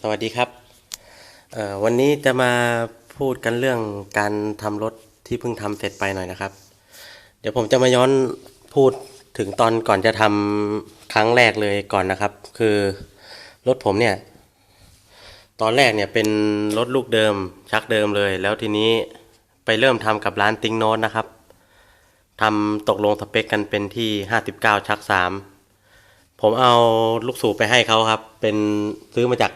สวัสดีครับวันนี้จะมาพูดกันเรื่องการทำรถที่เพิ่งทำเสร็จไปหน่อยนะครับ เดี๋ยวผมจะมาย้อนพูดถึงตอนก่อนจะทำครั้งแรกเลยก่อนนะครับ คือรถผมเนี่ย ตอนแรกเนี่ยเป็นรถลูกเดิมชักเดิมเลย แล้วทีนี้ไปเริ่มทำกับร้านติงโนตนะครับทำตกลงสเปคกันเป็นที่ 59 ชัก 3 ผมเอาลูกสูบไปให้เขาครับ เป็นซื้อมาจาก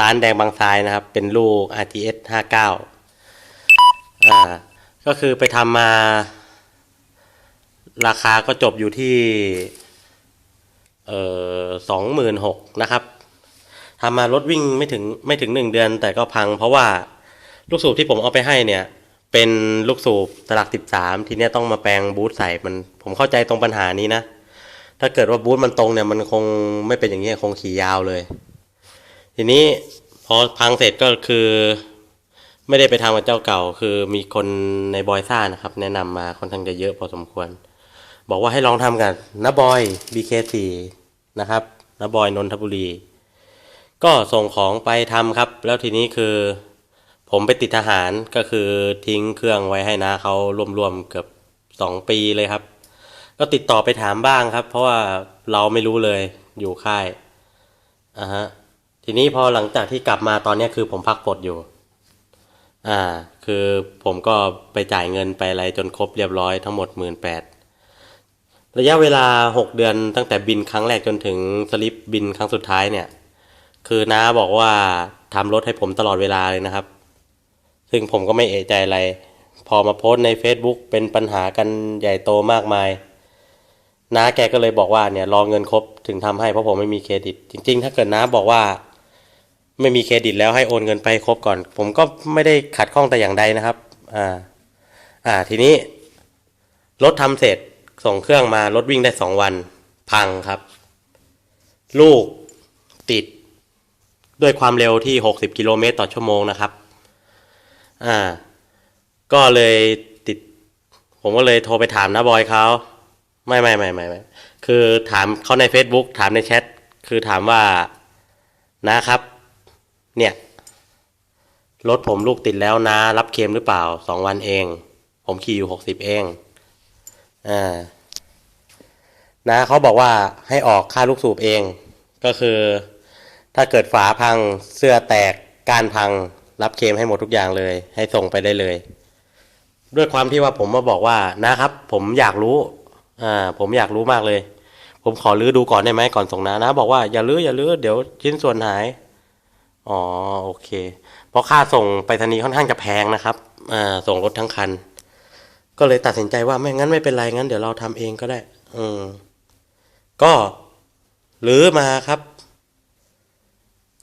ร้านแดงบางทรายนะครับ เป็นลูก RGS 59อ่า ก็คือไปทำมา ราคาก็จบอยู่ที่ เอ่อสองหมื่นหกนะครับทำมารถวิ่งไม่ถึงไม่ถึงหนึ่งเดือน แต่ก็พัง เพราะว่าลูกสูบที่ผมเอาไปให้เนี่ย เป็นลูกสูบตลักสิบสามทีเนี้ยต้องมาแปลงบูทใส่มัน ผมเข้าใจตรงปัญหานี้นะ ถ้าเกิดว่าบูทมันตรงเนี่ยมันคงไม่เป็นอย่างนี้คงขี่ยาวเลย ทีนี้พอพังเสร็จก็คือ ไม่ได้ไปทำกับเจ้าเก่า คือมีคนในบอยซ่านะครับ แนะนำมาค่อนข้างจะเยอะพอสมควร บอกว่าให้ลองทำกับน้าบอย BK4 นะครับน้าบอยนนทบุรี ก็ส่งของไปทำครับ แล้วทีนี้คือ ผมไปติดทหารก็คือทิ้งเครื่องไว้ให้นาเขารวมๆเกือบสองปีเลยครับ ก็ติดต่อไปถามบ้างครับ เพราะว่าเราไม่รู้เลยอยู่ค่ายอ่าฮะทีนี้พอหลังจากที่กลับมาตอนนี้คือผมพักปลดอยู่ อ่า คือผมก็ไปจ่ายเงินไปอะไรจนครบเรียบร้อยทั้งหมดหมื่นแปดระยะเวลาหกเดือนตั้งแต่บินครั้งแรกจนถึงสลิปบินครั้งสุดท้ายเนี่ย คือน้าบอกว่าทำรถให้ผมตลอดเวลาเลยนะครับ ซึ่งผมก็ไม่เอะใจอะไร พอมาโพสต์ใน Facebook เป็นปัญหากันใหญ่โตมากมาย น้าแกก็เลยบอกว่าเนี่ยรอเงินครบถึงทำให้เพราะผมไม่มีเครดิต จริง ๆ ถ้าเกิดน้าบอกว่า ไม่มีเครดิตแล้วให้โอนเงินไปให้ครบก่อน ผมก็ไม่ได้ขัดข้องแต่อย่างใดนะครับ อ่า อ่า ทีนี้รถทำเสร็จส่งเครื่องมารถวิ่งได้สองวัน พังครับ ลูกติดด้วยความเร็วที่หกสิบกิโลเมตรต่อชั่วโมงนะครับ อ่า ก็เลยติด ผมก็เลยโทรไปถามนะบอยเขา ไม่ไม่ไม่ไม่ไม่คือถามเขาใน Facebook ถามในแชทคือถามว่านะครับ เนี่ยรถผมลูกติดแล้วนะ รับเคมหรือเปล่าสองวันเอง ผมขี่อยู่หกสิบเองอ่านะเขาบอกว่าให้ออกค่าลูกสูบเอง ก็คือ ถ้าเกิดฝาพังเสื้อแตกก้านพัง รับเคมให้หมดทุกอย่างเลย ให้ส่งไปได้เลย ด้วยความที่ว่าผมมาบอกว่านะครับ ผมอยากรู้ อ่าผมอยากรู้มากเลย ผมขอรื้อดูก่อนได้ไหมก่อนส่งนะนะ บอกว่าอย่ารื้ออย่ารื้อเดี๋ยวชิ้นส่วนหาย อ๋อโอเค เพราะค่าส่งไปรษณีย์ค่อนข้างจะแพงนะครับอ่าส่งรถทั้งคัน ก็เลยตัดสินใจว่าไม่งั้นไม่เป็นไรงั้นเดี๋ยวเราทำเองก็ได้ อืมก็รื้อมาครับ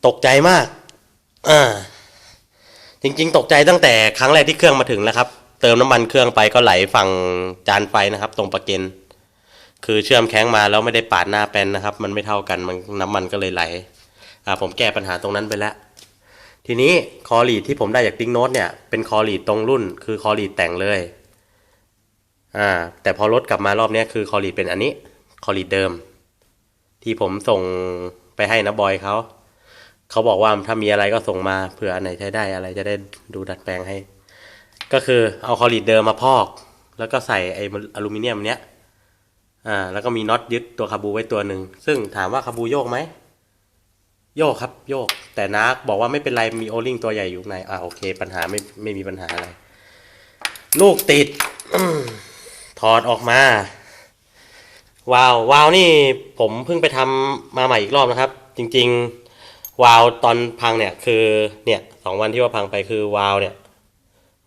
ตกใจมากอ่าจริง ๆ ตกใจตั้งแต่ครั้งแรกที่เครื่องมาถึงแล้วครับ เติมน้ำมันเครื่องไปก็ไหลฝั่งจานไฟนะครับ ตรงประเก็น คือเชื่อมแข้งมาแล้วไม่ได้ปาดหน้าแป้นนะครับ มันไม่เท่ากันมันน้ำมันก็เลยไหลอ่าผมแก้ปัญหาตรงนั้นไปแล้ว ทีนี้คอลีดที่ผมได้จากติ๊งโนตเนี่ยเป็นคอลีดตรงรุ่น คือคอลีดแต่งเลยอ่าแต่พอรถกลับมารอบนี้คือคอลีดเป็นอันนี้คอลีดเดิม ที่ผมส่งไปให้นะบอยเขาเขาบอกว่าถ้ามีอะไรก็ส่งมาเผื่ออันไหนใช้ได้อะไรจะได้ดูดัดแปลงให้ ก็คือเอาคอลีดเดิมมาพอก แล้วก็ใส่ไอ้อลูมิเนียมเนี้ย อ่าแล้วก็มีน็อตยึดตัวคาบูไว้ตัวหนึ่งซึ่งถามว่าคาบูโยกไหมโยกครับโยก แต่นักบอกว่าไม่เป็นไรมีโอลิงตัวใหญ่อยู่ในอ่าโอเค ปัญหาไม่ไม่มีปัญหาอะไร ลูกติดถอดออกมา วาววาวนี่ผมเพิ่งไปทำมาใหม่อีกรอบนะครับ จริง ๆ วาวตอนพังเนี่ยคือเนี่ยสองวันที่ว่าพังไปคือวาวเนี่ย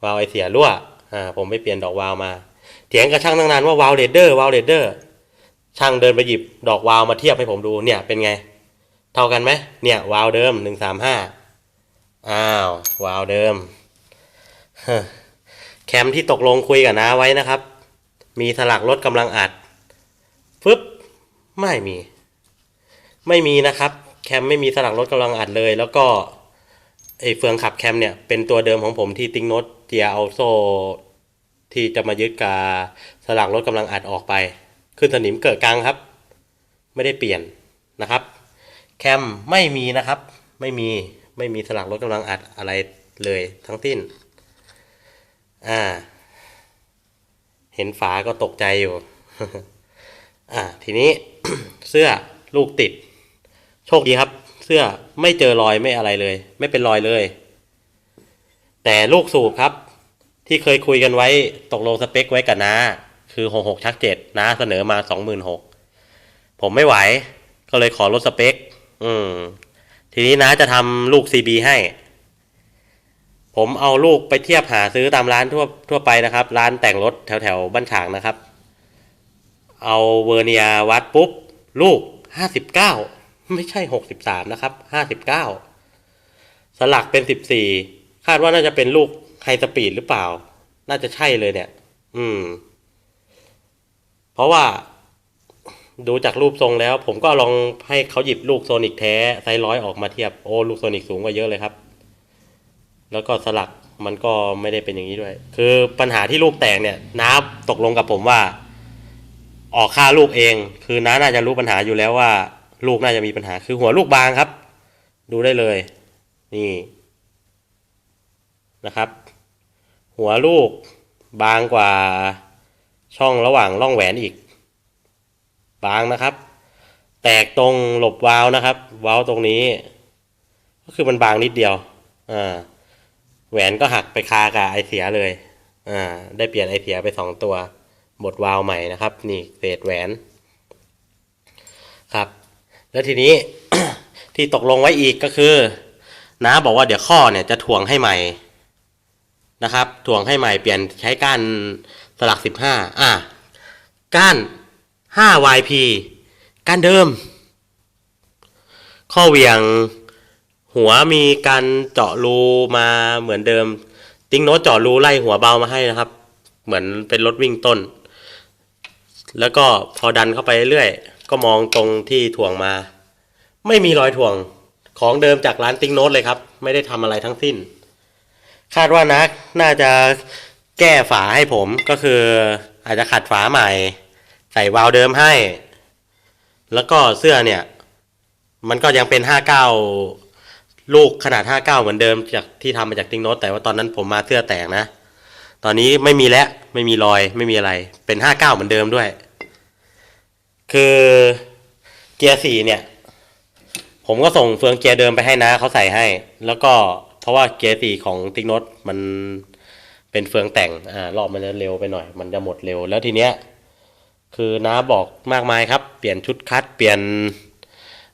วาวไอเสียรั่วอ่าผมไปเปลี่ยนดอกวาวมา เถียงกับช่างตั้งนานว่าวาวเรดเดอร์วาวเรดเดอร์ ช่างเดินไปหยิบดอกวาวมาเทียบให้ผมดูเนี่ยเป็นไง เท่ากันไหมเนี่ยวาวเดิมหนึ่งสามห้าอ้าววาวเดิมเฮ้อแคมที่ตกลงคุยกับน้าไว้นะครับ มีสลักลดกำลังอัดฟึบไม่มี ไม่มีนะครับ แคมไม่มีสลักลดกำลังอัดเลย แล้วก็ไอเฟืองขับแคมเนี่ยเป็นตัวเดิมของผมที่ติ๊งโนตเจียเอาโซที่จะมายึดกาสลักลดกำลังอัดออกไป ขึ้นสนิมเกิดกลางครับ ไม่ได้เปลี่ยนนะครับ แคมไม่มีนะครับ ไม่มีไม่มีสลักลดกำลังอัดอะไรเลยทั้งสิ้น อ่า เห็นฝาก็ตกใจอยู่ อ่า ทีนี้เสื้อลูกติด โชคดีครับ เสื้อไม่เจอรอยไม่อะไรเลย ไม่เป็นรอยเลย แต่ลูกสูบครับ ที่เคยคุยกันไว้ตกลงสเปคไว้กับน้า คือหกหกชักเจ็ดน้าเสนอมาสองหมื่นหกผมไม่ไหว ก็เลยขอลดสเปค อืม ทีนี้น้าจะทำลูก CB ให้ ผมเอาลูกไปเทียบหาซื้อตามร้านทั่วทั่วไปนะครับ ร้านแต่งรถแถวแถวบ้านฉางนะครับ เอาเวอร์เนียวัดปุ๊บ ลูกห้าสิบเก้าไม่ใช่หกสิบสามนะครับห้าสิบเก้าสลักเป็นสิบสี่คาดว่าน่าจะเป็นลูกไฮสปีดหรือเปล่า น่าจะใช่เลยเนี่ย อืม เพราะว่าดูจากรูปทรงแล้ว ผมก็ลองให้เขาหยิบลูกโซนิกแท้ไซร้อยออกมาเทียบโอ้ลูกโซนิกสูงกว่าเยอะเลยครับ แล้วก็สลักมันก็ไม่ได้เป็นอย่างนี้ด้วย คือปัญหาที่ลูกแตกเนี่ยน้าตกลงกับผมว่า ออกค่าลูกเอง คือน้าน่าจะรู้ปัญหาอยู่แล้วว่า ลูกน่าจะมีปัญหาคือหัวลูกบางครับ ดูได้เลย นี่นะครับ หัวลูกบางกว่า ช่องระหว่างร่องแหวนอีก บางนะครับ แตกตรงหลบวาล์วนะครับวาล์วตรงนี้ ก็คือมันบางนิดเดียวอ่าแหวนก็หักไปคากับไอเสียเลยอ่าได้เปลี่ยนไอเสียไปสองตัวบดวาล์วใหม่นะครับ นี่เศษแหวนครับ แล้วทีนี้ที่ตกลงไว้อีกก็คือน้าบอกว่าเดี๋ยวข้อเนี่ยจะถ่วงให้ใหม่นะครับถ่วงให้ใหม่เปลี่ยนใช้ก้าน ลักสิบห้าอะก้านห้า YP ก้านเดิม ข้อเหวียงหัวมีการเจาะรูมาเหมือนเดิม ติ้งโน้ตเจาะรูไล่หัวเบามาให้นะครับ เหมือนเป็นรถวิ่งต้น แล้วก็พอดันเข้าไปเรื่อยก็มองตรงที่ถ่วงมา ไม่มีรอยถ่วงของเดิมจากร้านติ้งโน้ตเลยครับ ไม่ได้ทำอะไรทั้งสิ้น คาดว่านักน่าจะ แก้ฝาให้ผมก็คืออาจจะขัดฝาใหม่ ใส่วาล์วเดิมให้ แล้วก็เสื้อเนี่ย มันก็ยังเป็นห้าเก้าลูกขนาดห้าเก้าเหมือนเดิมจากที่ทำมาจากติ้งโน้ตแต่ว่าตอนนั้นผมมาเสื้อแตกนะ ตอนนี้ไม่มีแล้วไม่มีรอยไม่มีอะไรเป็นห้าเก้าเหมือนเดิมด้วย คือเกียร์สี่เนี่ย ผมก็ส่งเฟืองเกียร์เดิมไปให้นะเขาใส่ให้ แล้วก็เพราะว่าเกียร์สี่ของติ๊กโนตมัน เป็นเฟืองแต่งอ่ารอบมันจะเร็วไปหน่อย มันจะหมดเร็วแล้วทีเนี้ยคือน้าบอกมากมายครับ เปลี่ยนชุดคัดเปลี่ยน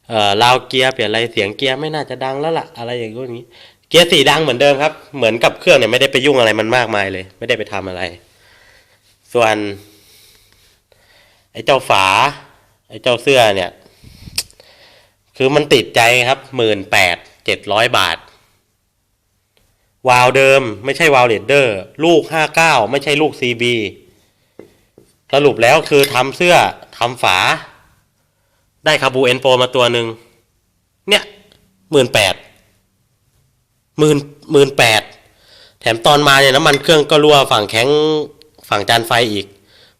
เอ่อราวเกียร์เปลี่ยนอะไรเสียงเกียร์ไม่น่าจะดังแล้วล่ะอะไรอย่างนี้ เกียร์สี่ดังเหมือนเดิมครับ เหมือนกับเครื่องเนี่ยไม่ได้ไปยุ่งอะไรมันมากมายเลย ไม่ได้ไปทำอะไร ส่วนไอ้เจ้าฝา ไอ้เจ้าเสื้อเนี่ย คือมันติดใจครับหมื่นแปดเจ็ดร้อยบาท วาล์วเดิมไม่ใช่วาล์วเลดเดอร์ ลูกห้าเก้าไม่ใช่ลูกซีบีสรุปแล้วคือทำเสื้อทำฝา ได้คาบูเอนโฟมาตัวหนึ่งเนี่ยหมื่นแปดหมื่นหมื่นแปดแถมตอนมาเนี่ยน้ำมันเครื่องก็รั่วฝั่งแข้งฝั่งจานไฟอีก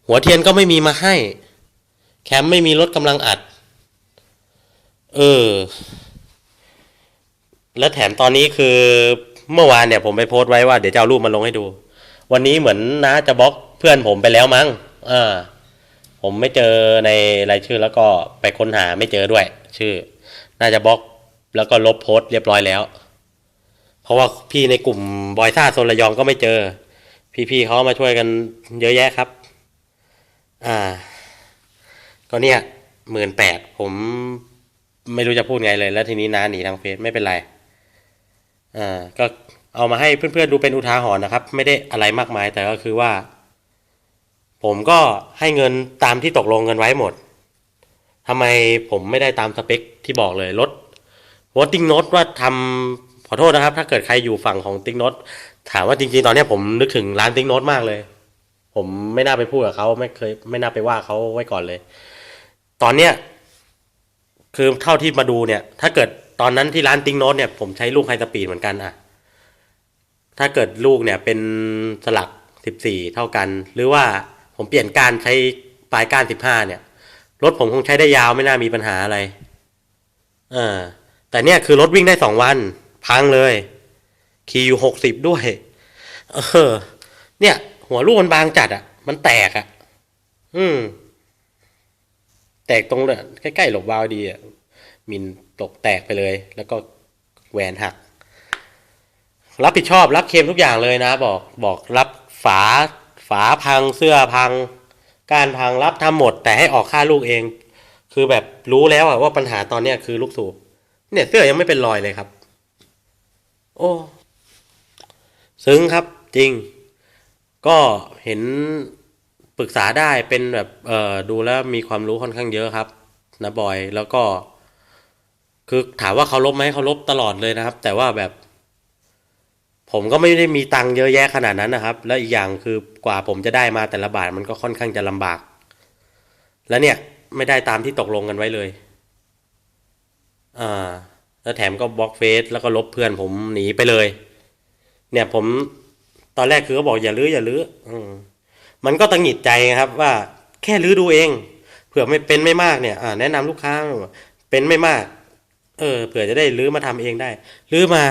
หัวเทียนก็ไม่มีมาให้ แคมไม่มีรถกำลังอัด เออ และแถมตอนนี้คือ เมื่อวานเนี่ยผมไปโพสต์ไว้ว่าเดี๋ยวจะเอารูปมาลงให้ดู วันนี้เหมือนน้าจะบล็อกเพื่อนผมไปแล้วมั้งอ่าผมไม่เจอในรายชื่อแล้วก็ไปค้นหาไม่เจอด้วย ชื่อ น่าจะบล็อกแล้วก็ลบโพสต์เรียบร้อยแล้ว เพราะว่าพี่ในกลุ่มบอยซ่าโซนระยองก็ไม่เจอ พี่ๆเขามาช่วยกันเยอะแยะครับ อ่า ก็เนี่ยหมื่นแปดผมไม่รู้จะพูดไงเลย แล้วทีนี้น้าหนีทางเฟซไม่เป็นไร อ่าก็เอามาให้เพื่อนๆดูเป็นอุทาหรณ์นะครับ ไม่ได้อะไรมากมายแต่ก็คือว่า ผมก็ให้เงินตามที่ตกลงกันไว้หมดทำไมผมไม่ได้ตามสเปคที่บอกเลยรถวอติ้งโนตว่าทำขอโทษนะครับ ถ้าเกิดใครอยู่ฝั่งของติ๊กโนตถามว่าจริงๆตอนนี้ผมนึกถึงร้านติ๊กโนตมากเลย ผมไม่น่าไปพูดกับเขาไม่เคย ไม่น่าไปว่าเขาไว้ก่อนเลย ตอนเนี้ยคือเท่าที่มาดูเนี่ย ถ้าเกิด ตอนนั้นที่ร้านติ๊งโนตเนี่ยผมใช้ลูกไฮสปีดเหมือนกันอะถ้าเกิดลูกเนี่ยเป็นสลักสิบสี่เท่ากัน หรือว่าผมเปลี่ยนการใช้ปลายก้านสิบห้าเนี่ยรถผมคงใช้ได้ยาวไม่น่ามีปัญหาอะไรอ่าแต่เนี่ยคือรถวิ่งได้สองวัน พังเลยคีย์อยู่หกสิบด้วย เออ เนี่ย หัวลูกมันบางจัดอะ่ะ มันแตกอะ่ะ อืม แตกตรงเนี่ยใกล้ๆหลบวาวดีอะ่ะ มินตกแตกไปเลย แล้วก็แหวนหัก รับผิดชอบรับเคมทุกอย่างเลยนะ บอกบอกรับฝาฝาพังเสื้อพัง การพังรับทำหมด แต่ให้ออกค่าลูกเอง คือแบบรู้แล้วว่าปัญหาตอนเนี้ยคือลูกสูบเนี่ยเสื้อยังไม่เป็นรอยเลยครับ โอ้ซึ้งครับจริง ก็เห็นปรึกษาได้เป็นแบบเออดูแล้วมีความรู้ค่อนข้างเยอะครับนะบอยแล้วก็ คือถามว่าเขารบไหมเขารบตลอดเลยนะครับ แต่ว่าแบบ ผมก็ไม่ได้มีตังค์เยอะแยะขนาดนั้นนะครับ แล้วอีกอย่างคือกว่าผมจะได้มาแต่ละบาทมันก็ค่อนข้างจะลำบาก แล้วเนี่ยไม่ได้ตามที่ตกลงกันไว้เลย อ่า แล้วแถมก็บล็อกเฟซแล้วก็ลบเพื่อนผมหนีไปเลย เนี่ยผมตอนแรกคือก็บอกอย่าลื้ออย่าลื้ออืมมันก็ตังหงิดใจครับว่าแค่ลื้อดูเองเผื่อไม่เป็นไม่มากเนี่ย อ่า แนะนำลูกค้าเป็นไม่มาก เออเผื่อจะได้ลื้อมาทำเองได้ลื้อมา